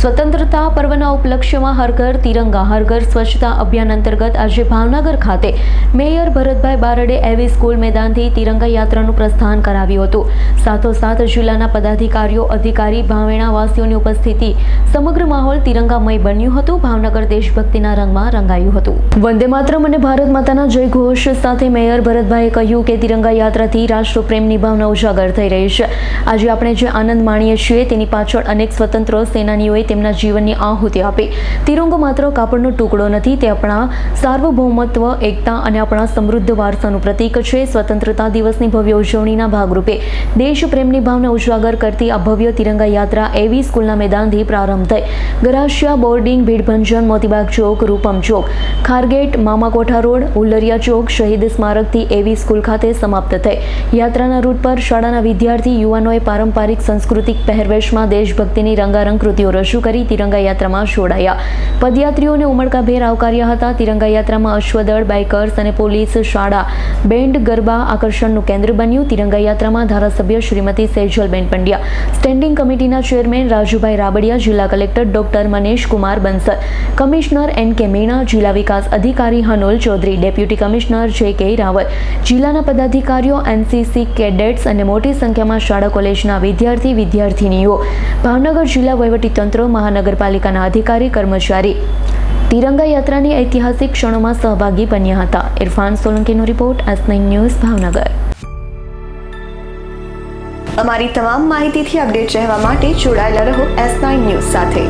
સ્વતંત્રતા પર્વના ઉપલક્ષ્યમાં હર ઘર તિરંગા, હર ઘર સ્વચ્છતા અભિયાન અંતર્ગત આજે ભાવનગર ખાતે મેયર ભરતભાઈ બારડે એવી સ્કૂલ મેદાનથી તિરંગા યાત્રાનું પ્રસ્થાન કરાવ્યું હતું. સાથોસાથ જિલ્લાના પદાધિકારીઓ, અધિકારી, ભાવેણાવાસીઓની ઉપસ્થિતિ સમગ્ર માહોલ તિરંગામય બન્યું હતું. ભાવનગર દેશભક્તિના રંગમાં રંગાયું હતું. વંદે માતરમ અને ભારત માતાના જય ઘોષ સાથે મેયર ભરતભાઈએ કહ્યું કે તિરંગા યાત્રાથી રાષ્ટ્રપ્રેમની ભાવના ઉજાગર થઈ રહી છે. આજે આપણે જે આનંદ માણીએ છીએ તેની પાછળ અનેક સ્વતંત્ર સેનાનીઓએ તેમના જીવનની આહુતિ આપી. તિરંગો માત્ર કાપડનો ટુકડો નથી, તે આપણા સાર્વભૌમત્વ, એકતા અને આપણા સમૃદ્ધ વારસાનું પ્રતીક છે. સ્વતંત્રતા દિવસની ભવ્ય ઉજવણીના ભાગરૂપે દેશપ્રેમની ભાવના ઉજાગર કરતી આ ભવ્ય તિરંગા યાત્રા એવી સ્કૂલના મેદાનથી પ્રારંભ થઈ. ગરાશિયા બોર્ડિંગ, ભીડભંજન, મોતીબાગ ચોક, રૂપમ ચોક, ખારગેટ, મામાકોઠા રોડ, ઉલ્લરિયા ચોક, શહીદ સ્મારકથી એવી સ્કૂલ ખાતે સમાપ્ત થઈ. યાત્રાના રૂટ પર શાળાના વિદ્યાર્થી યુવાનોએ પારંપરિક, સાંસ્કૃતિક પહેરવેશમાં દેશભક્તિની રંગારંગ કૃતિઓ રજૂ કરી તિરંગા યાત્રામાં જોડાયા. પદયાત્રીઓને ઉમળકાભેર આવકાર્યા હતા. તિરંગા યાત્રામાં અશ્વદળ, બાઇકર્સ અને પોલીસ શાળા, બેન્ડ ગરબા આકર્ષણનું કેન્દ્ર બન્યું. તિરંગા યાત્રામાં ધારાસભ્ય શ્રીમતી સેજલબેન પંડ્યા. સ્ટેન્ડિંગ કમિટીના ચેરમેન રાજુભાઈ રાબડિયા, જિલ્લા collector doctor Manish Kumar Bansal, commissioner N K Meena, જિલ્લા વિકાસ અધિકારી હનોલ ચૌધરી, ડેપ્યુટી કમિશનર જે કે રાવલ, જિલ્લાના પદાધિકારીઓ, એનસીસી કેડેટ્સ અને મોટી સંખ્યામાં શાળા કોલેજના વિદ્યાર્થી વિદ્યાર્થિનીઓ. ભાવનગર જિલ્લા વહીવટીતંત્ર મહાનગરપાલિકાના અધિકારી, કર્મચારી. તિરંગા યાત્રાની ઐતિહાસિક ક્ષણોમાં સહભાગી બન્યા હતા. ઇરફાન સોલંકીનો રિપોર્ટ એસ ન્યૂઝ, ભાવનગર. અમારી તમામ માહિતીથી અપડેટ રહેવા માટે જોડાયેલા રહો એસ ન્યૂઝ સાથે.